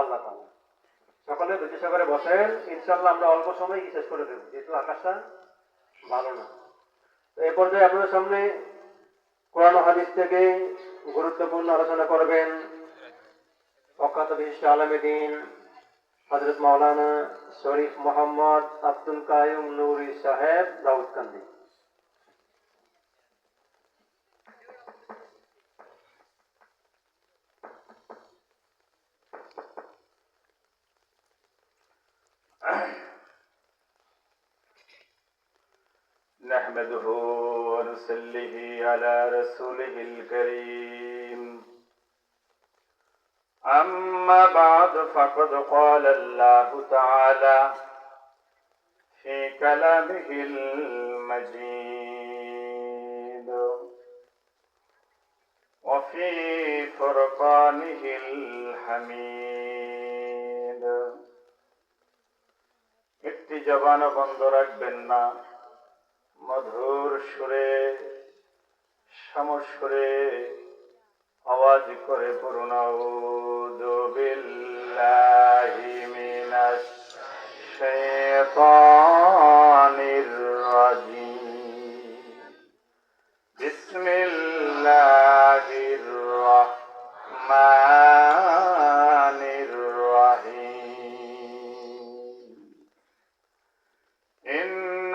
আল্লাহ তাআলা সকলে দুটি করে বসেন, ইনশাল্লাহ আমরা অল্প সময় শেষ করে দেবো, যেহেতু আকাশটা ভালো না। তো এই পর্যায়ে আপনাদের সামনে কোরআন হাদিস থেকে গুরুত্বপূর্ণ আলোচনা করবেন অখ্যাত বিশিষ্ট আলমেদিন হজরত মাওলানা শরীফ মোহাম্মদ আব্দুল কায়ুম নুরি সাহেব দাউদকান্দি। نحمده ونصليه على رسوله الكريم أما بعد فقد قال الله تعالى في كلامه المجيد وفي فرقانه الحميد একটি জবান বন্ধ রাখবেন না মধুর সুরে সমসুরে আওয়াজ করে পুরোনা আউযু বিল্লাহি মিনাশ শাইতানির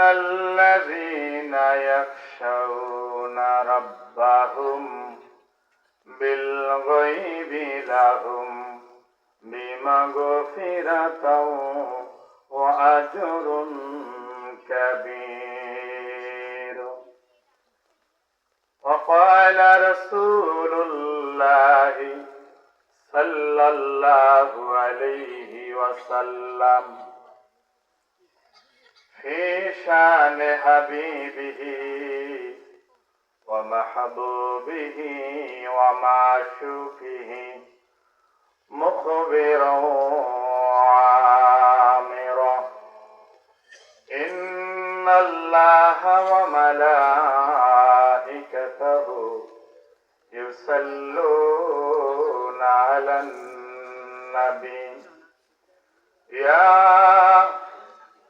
إن الذين يخشون ربهم بالغيب لهم بمغفرة وأجر كبير. وقال رسول الله صلى الله عليه وسلم في شان حبيبه ومحبوبه ومعشوقه مخبرا وعامرا. إن الله وملائكته يصلون على النبي. يا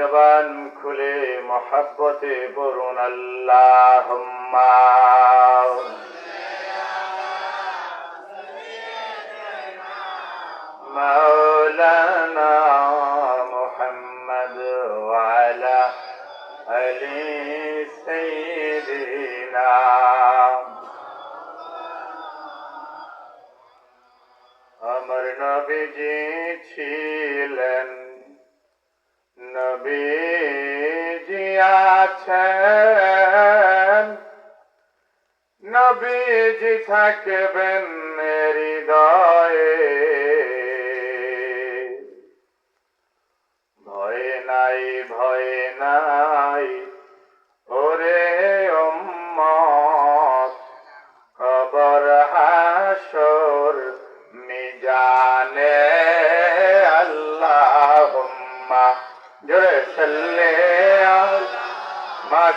জবান খুলে মহাব্বতে পড়ুন আল্লাহ مولانا محمد وعلى آل سيدنا আমার নবীজি ছিলেন থাকবেন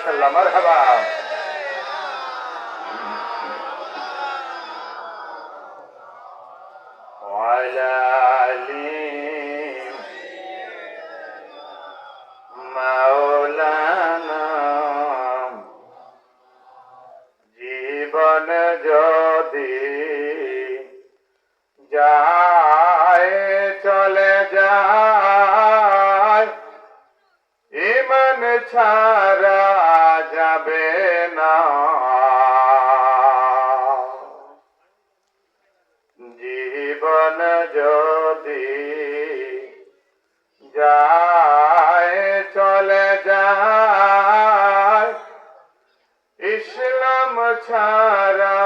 মাশাআল্লাহ মারহাবা। জীবন যদি যায় চলে যায় ইমন ছাড়া যাবে না। জীবন যদি যায় চলে যায় ইসলাম ছাড়া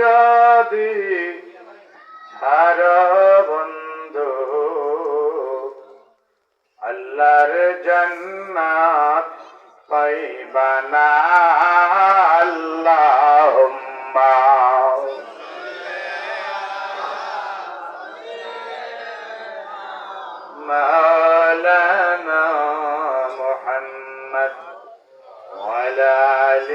যদি ছাড় বন্ধু আল্লাহর জান্নাত পাইবানা আল্লাহুম্মা مولانا محمد وعلى آل